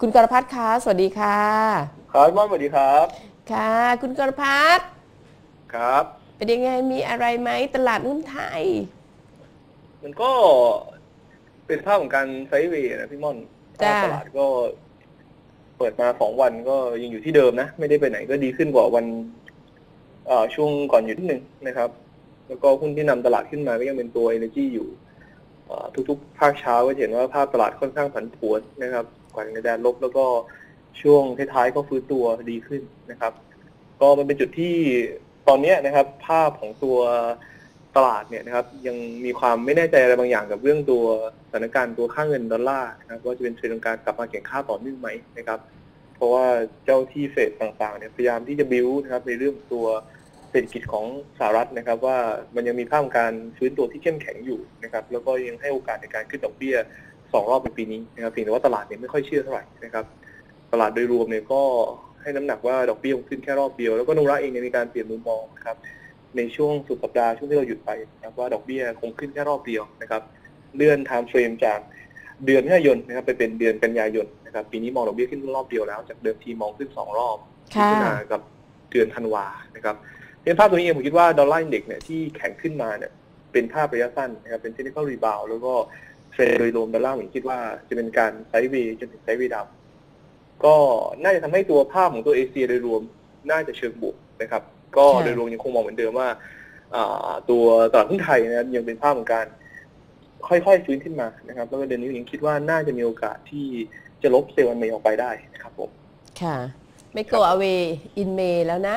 คุณกรพัฒน์คะสวัสดีค่ะครับพี่ม่อนสวัสดีครับ ค่ะ คุณกรพัฒน์ครับ เป็นยังไงมีอะไรไหมตลาดหุ้นไทย มันก็เป็นภาพของการไซด์เวย์นะพี่ม่อนจ้าตลาดก็ เปิดมาสองวันก็ยังอยู่ที่เดิมนะ ไม่ได้ไปไหนก็ดีขึ้นกว่าวันเอ่อช่วงก่อนหยุดนิดนึงนะครับ แล้วก็หุ้นที่นำตลาดขึ้นมาก็ยังเป็นตัว Energy อยู่เอ่อทุกๆ ภาคเช้าก็จะเห็นว่าภาพตลาดค่อนข้างผันผวนนะครับ ก่อนในแดนลบ แล้วก็ช่วงท้ายๆก็ฟื้นตัวดีขึ้นนะครับ ก็มันเป็นจุดที่ตอนนี้นะครับ ภาพของตัวตลาดเนี่ยนะครับ ยังมีความไม่แน่ใจอะไรบางอย่างกับเรื่องตัวสถานการณ์ตัวค่าเงินดอลลาร์นะครับว่าจะเป็นเทรนด์การกลับมาแข่งค่าต่อเนื่องไหมนะครับ เพราะว่าเจ้าที่เฟดต่างๆเนี่ยพยายามที่จะบิวนะครับในเรื่องตัวเศรษฐกิจของสหรัฐนะครับ ว่ามันยังมีภาพการฟื้นตัวที่เข้มแข็งอยู่นะครับ แล้วก็ยังให้โอกาสในการขึ้นดอกเบี้ย สองรอบในปีนี้นะครับเพียงแต่ว่าตลาดเนี่ยไม่ค่อยเชื่อเท่าไหร่นะครับตลาดโดยรวมเนี่ยก็ให้น้ำหนักว่าดอกเบี้ยคงขึ้นแค่รอบเดียว แล้วก็นุระเองเนี่ยมีการเปลี่ยนมุมมองนะครับในช่วงสุดสัปดาห์ช่วงที่เราหยุดไปนะครับว่าดอกเบี้ยคงขึ้นแค่รอบเดียวนะครับเลื่อนไทม์เฟรมจากเดือนมิถุนายนนะครับไปเป็นเดือนกันยายนนะครับปีนี้มองดอกเบี้ยขึ้นรอบเดียวแล้ว จากเดิมทีมองขึ้นสองรอบมิค่ะถุนากับเดือนธันวานะครับเป็นภาพตัวนี้เองผมคิดว่าดอลลาร์อินเด็กซ์เนี่ยที่แข็งขึ้นมาเนี่ยเป็นภาพระยะสั้นนะครับเป็นเทคนิคอลรีบาวแล้วก็ เทรนด์โดยรวมดอลลาร์ผมคิดว่าจะเป็นการไซด์เวย์จนถึงไซด์เวย์ดาวก็น่าจะทำให้ตัวภาพของตัวเอเชียโดยรวมน่าจะเชิงบวกนะครับ ก็ค่ะโดยรวมยังคงมองเหมือนเดิมว่าอ่าตัวตลาดหุ้นไทยนะครับยังเป็นภาพของการค่อยๆฟื้นขึ้นมานะครับ แล้วก็เดือนนี้ยังคิดว่าน่าจะมีโอกาสที่จะลบเซลล์อันเมย์ออกไปได้นะครับผมค่ะไม่โกอเวอินเมแล้วนะ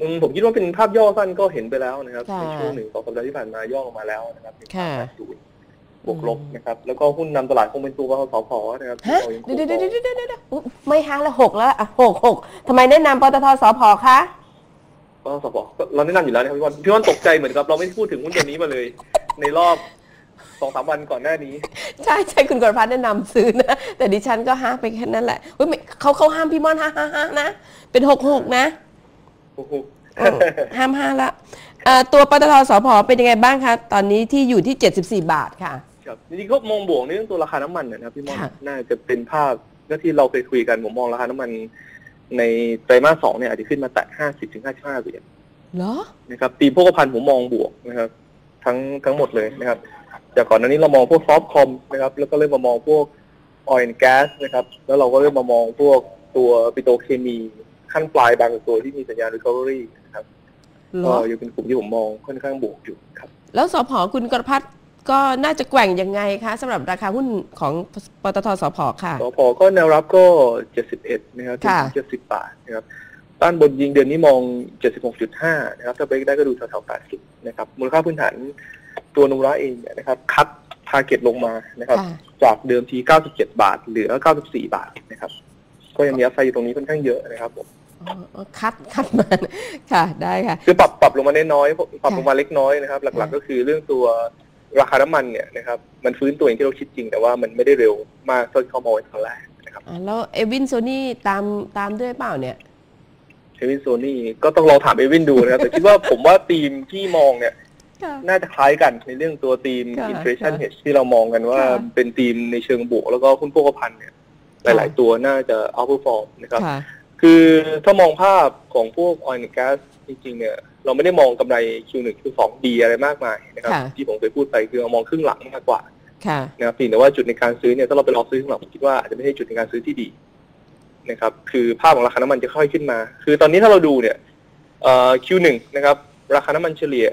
อืมผมคิดว่าเป็นภาพย่อสั้นก็เห็นไปแล้วนะครับค่ะในช่วงหนึ่งสองสัปดาห์ที่ผ่านมาย่อลงมาแล้วนะครับเป็นค่ะภาพศูนย์ บวกลบนะครับแล้วก็หุ้นนำตลาดคงเป็นตัวกสพนะครับฮะที่รายังคงเดี๋ยวเดี๋ยวมองเดี๋ยวเดี๋ยวเดี๋ยวอุ๊ยไม่ห้าละหกแล้วอะหกหกทำไมแนะนำปตทสพคะก็สพก็เราแนะนำอยู่แล้วนะครับพี่วันพี่วันตกใจเหมือนกับเราไม่ได้พูดถึงหุ้นตัวนี้มาเลย ในรอบสองสามวันก่อนหน้านี้ ใช่ใช่คุณกรพัฒน์แนะนำซื้อนะ แต่ดิฉันก็ห้าไปแค่นั้นแหละเฮ้ยไม่เขาเขาห้ามพี่ม่อนห้าห้าห้านะ เป็นหกหกนะโอ้โหเออห้ามห้าละเอ่อตัวปตทสพเป็นยังไงบ้างคะ ตอนนี้ที่อยู่ที่ 74 บาทค่ะ ครับจริงๆก็มองบวกในเรื่องตัวราคาน้ำมันนะครับพี่มอนค่ะน่าจะเป็นภาพก็ที่เราเคยคุยกันผมมองราคาน้ำมัน ในไตรมาสสองเนี่ยอาจจะขึ้นมาแตะห้าสิบถึงห้าสิบห้าเหรียญเหรอ นะครับตีมพวกพันผมมองบวกนะครับ ทั้งทั้งหมดเลยนะครับจากก่อนหน้านี้เรามองพวกซอฟต์คอมนะครับ แล้วก็เริ่มมามองพวกออยล์แก๊สนะครับ แล้วเราก็เริ่มมามองพวกตัวปิโตรเคมีขั้นปลายบางตัวที่มีสัญญาณ recovery นะครับเหรก็อยังเป็นกลุ่มที่ผมมองค่อนข้างบวกอยู่ครับ แล้วสพคุณกรพัฒน์ ก็น่าจะแกว่งยังไงคะสำหรับราคาหุ้นของปตทสพค่ะสพก็แนวรับก็ 71 นะครับค่ะถึง70 บาทนะครับต้านบนยิงเดือนนี้มอง 76.5 นะครับ ถ้าเบรกได้ก็ดูแถวๆ80 นะครับ มูลค่าพื้นฐานตัวนุระเองเนี่ยนะครับ คัดทาร์เก็ตลงมานะครับค่ะจากเดิมที 97 บาท เหลือ 94 บาทนะครับ ก็ยังมีอัพไซด์อยู่ตรงนี้ค่อนข้างเยอะนะครับผมอ๋อคัดคัดมาค่ะได้ค่ะ คือปรับปรับลงมาน้อยๆปรับค่ะลงมาเล็กน้อยนะครับ หลักค่ะๆก็คือเรื่องตัว ราคาน้ำมันเนี่ยนะครับมันฟื้นตัวอย่างที่เราคิดจริง แต่ว่ามันไม่ได้เร็วมากเท่าที่เขามองไว้ตอนแรกนะครับอะแล้วเอวินโซนี่ตามตามด้วยเปล่าเนี่ยเอวินโซนี่ก็ต้องลองถามเอวินดูนะครับแต่คิดว่าผมว่าทีมที่มองเนี่ยน่าจะคล้ายกันในเรื่องตัวทีมค่ะ inflation ค่ะ hedge ที่เรามองกันว่าค่ะเป็นทีมในเชิงบวกแล้วก็หุ้นโภคภัณฑ์เนี่ยหค่ะลาย ๆ ตัวน่าจะ outperform นะครับค่ะคือถ้ามองภาพของพวก oil and gas จริง ๆ เนี่ย เราไม่ได้มองกำไร Q1 Q2 ดีอะไรมากมายนะครับค่ะที่ผมเคยพูดไปคือเรามองครึ่งหลังมากกว่าค่ะนะครับเพียงแต่ว่าจุดในการซื้อเนี่ยถ้าเราไปรอซื้อข้างหลังผมคิดว่าอาจจะไม่ใช่จุดในการซื้อที่ดีนะครับ คือภาพของราคาน้ำมันจะค่อยขึ้นมา คือตอนนี้ถ้าเราดูเนี่ยเอ่อ Q1 นะครับ ราคาน้ำมันเฉลี่ย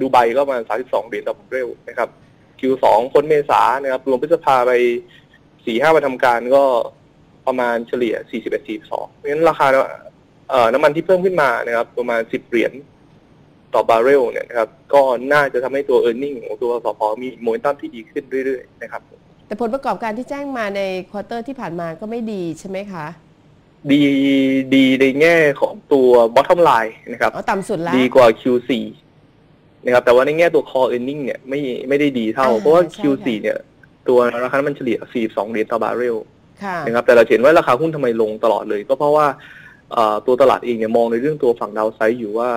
ดูไบก็ประมาณ 32เหรียญต่อเร็วนะครับ Q2 พ้นเมษานะครับ รวมพฤษภาไป4-5วันทำการก็ประมาณเฉลี่ย 41 42เพราะฉะนั้นราคาเอ่อ น้ำมันที่เพิ่มขึ้นมานะครับ ประมาณ10เหรียญต่อบาร์เรลเนี่ยนะครับ ก็น่าจะทำให้ตัว e a r n i n g ของตัวสพมีโมเมนตัมที่ดีขึ้นเรื่อยๆนะครับ แต่ผลประกอบการที่แจ้งมาในควอเตอร์ที่ผ่านมาก็ไม่ดีใช่ไหมคะ ดีดีในแง่ของตัว bottom line นะครับอ๋อต่ำสุดแล้วดีกว่า Q4 นะครับแต่ว่าในแง่ตัว core earning เนี่ยไม่ไม่ได้ดีเท่าอ่าเพราะว่าใช่ Q4 เนี่ย ตัวราคาน้ำมันเฉลี่ย 42 เหรียญต่อบาร์เรลค่ะนะครับแต่เราเห็นว่าราคาหุ้นทำไมลงตลอดเลย ก็เพราะว่าเอ่อ ตัวตลาดเองเนี่ยมองในเรื่องตัวฝั่งดาวไซด์อยู่ว่า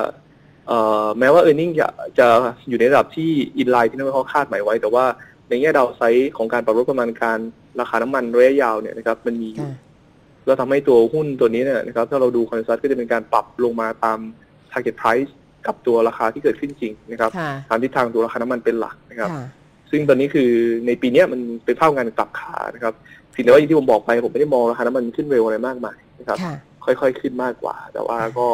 เอ่อแม้ว่า e a r n i n g จะจะอยู่ในระดับที่อินไลน์ที่นักวิเคราะห์คาดหมายไว้ แต่ว่าในแง่ดาวไซด์ของการปรับลดประมาณการราคาน้ำมันระยะยาวเนี่ยนะครับมันมีอยู่ค่ะแล้วทำให้ตัวหุ้นตัวนี้เนี่ยนะครับถ้าเราดูคอนซัสก็จะเป็นการปรับลงมาตาม target price กับตัวราคาที่เกิดขึ้นจริงนะครับค่ะตามทิศทางตัวราคาน้ำมันเป็นหลักนะครับค่ะซึ่งตอนนี้คือในปีเนี้ยมันเป็นภาพการกลับขานะครับสิ่งแต่ว่าอย่างที่ผมบอกไปผมไม่ได้มองราคาน้ำมันขึ้นเร็วอะไรมากมายนะครับ ค่ะค่อยๆขึ้นมากกว่า แต่ว่าก็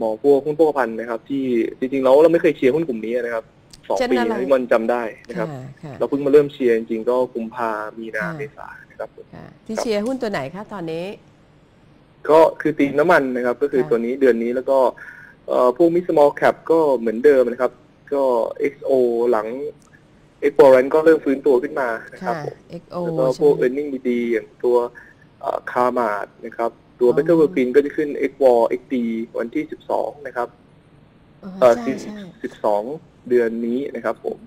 มองพวกหุ้นพวกพันธ์นะครับ ที่จริงๆแล้วเราไม่เคยเชียร์หุ้นกลุ่มนี้นะครับสองเช่นปีอะไรที่มันจำได้นะครับค่ะค่ะเราเพิ่งมาเริ่มเชียร์จริงๆก็กุมภามีนาค่ะเมษานะครับผมค่ะที่เชียร์หุ้นตัวไหนคะตอนนี้ ก็คือตีมน้ำมันนะครับ ก็คือค่ะตัวนี้เดือนนี้แล้วก็เอ่อพวกมิ small cap ก็เหมือนเดิมนะครับ ก็ XO หลัง XO รันก็เริ่มฟื้นตัวขึ้นมานะครับค่ะผม XO แล้วก็พวกใช่ไหม earning ดีๆอย่างตัวคาร์มาดนะครับ ตัวอ๋อ Better World Green ก็จะขึ้น x w a r XD วันที่ 12 นะครับเออเอ่อใช่ใช่12 เดือนนี้นะครับผม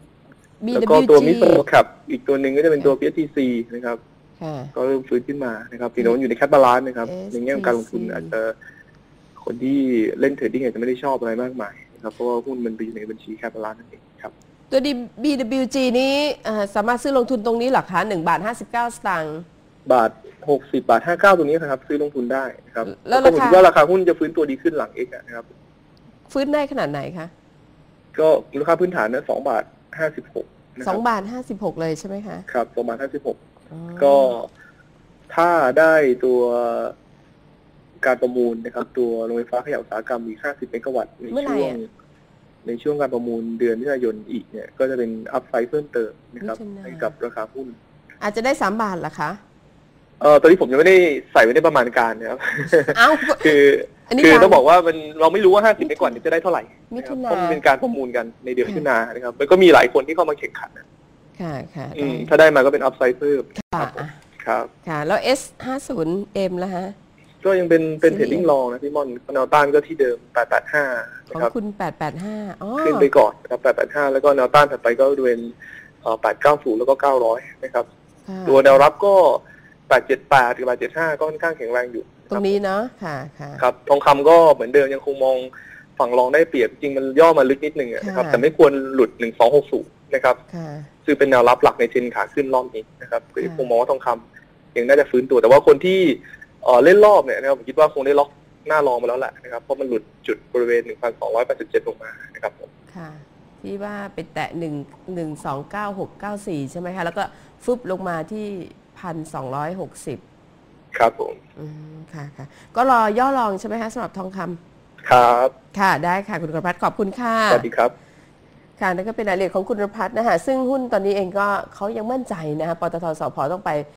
BWG แล้วก็ตัวมิ small cap อีกตัวหนึ่งก็จะเป็นตัว PSTC นะครับค่ะก็เริ่มฟื้นขึ้นมานะครับปีโน้นอยู่ในแคปบาลานซ์นะครับ STC ในแง่ของการลงทุนอาจจะคนที่เล่นเทรดดิ้งอาจจะไม่ได้ชอบอะไรมากมายนะครับเพราะว่าหุ้นมันไปอยู่ในบัญชีแคปบาลานซ์นั่นเองครับ ตัว D- BWG นี้เอ่อสามารถซื้อลงทุนตรงนี้เหรอคะ1บาท59สตางค์ บาท60บาท59ตัวนี้นะครับ ซื้อลงทุนได้นะครับแล้วก็ราผมคาคิดว่าราคาหุ้นจะฟื้นตัวดีขึ้นหลัง X อะนะครับ ฟื้นได้ขนาดไหนคะ ก็มูลค่าพื้นฐานนะ2บาท56นะคสรัองบาท56เลยใช่ไหมคะครับ2บาท56อ๋อก็ถ้าได้ตัวการประมูลนะครับ ตัวโรงไฟฟ้าขยะอุตสาหกรรมอีก 50 เมกะวัตต์ในเมื่อไหร่ช่วงอะในช่วงการประมูลเดือนมิถุนายนอีกเนี่ย ก็จะเป็นอัพไซด์เพิ่มเติมนะครับมิถุนาให้กับราคาหุ้น อาจจะได้ 3 บาทเหรอคะ เออตอนนี้ผมยังไม่ได้ใส่ไว้ในประมาณการนะครับเอ้าคืออันนี้คือยังต้องบอกว่ามันเราไม่รู้ว่า 50เมกะวัตต์เนี่ยจะได้เท่าไหร่มินะคถุรับนาเพราะมันเป็นการประมูลกันในเดือนมิถุนานะครับมันก็มีหลายคนที่เข้ามาแข่งขันนะค่ะค่ะอืมถ้าได้มาก็เป็นอัพไซด์เพิ่มค่ะอะครับค่ะ แล้ว S 5 0 M แล้วฮะ ก็ยังเป็นเป็นซีเทรีรส์ดดิ้งลองนะพี่มอนแนวต้านก็ที่เดิม 885ขนะองครับคุณ 885อ๋อขึ้นไปก่อนนะครับ 885 แล้วก็แนวต้านถัดไปก็บริเวณเอ่อ890 แล้วก็ 900 นะครับค่ะตัวแนวรับก็ 878กับ875ก็ค่อนข้างแข็งแรงอยู่ตรงนี้เนาะค่ะค่ะครับทองคำก็เหมือนเดิมยังคงมองฝั่งรองได้เปรียบจริงมันย่อมาลึกนิดนึงอะนะครับค่ะแต่ไม่ควรหลุด1260นะครับค่ะซึ่งเป็นแนวรับหลักในเทรนขาขึ้นรอบนี้นะครับก็ยังค่ะคงมองว่าทองคำยังน่าจะฟื้นตัวแต่ว่าคนที่เอ่อเล่นรอบเนี่ยนะครับผมคิดว่าคงได้ล็อกหน้ารองมาแล้วแหละนะครับเพราะมันหลุดจุดบริเวณ 1,287 ลงมานะครับผมค่ะ ที่ว่าไปแตะ 1 1 2 9 6 9 4 ใช่ไหมคะ แล้วก็ฟึบลงมาที่ 1,260 ครับผมอืมค่ะค่ะก็รอย่อรองใช่ไหมคะสำหรับทองคำครับ ค่ะได้ค่ะคุณกรพัฒน์ขอบคุณค่ะสวัสดีครับค่ะนั่นก็เป็นรายละเอียดของคุณรพัฒน์นะคะซึ่งหุ้นตอนนี้เองก็เขายังมั่นใจนะคะปตทสพต้องไป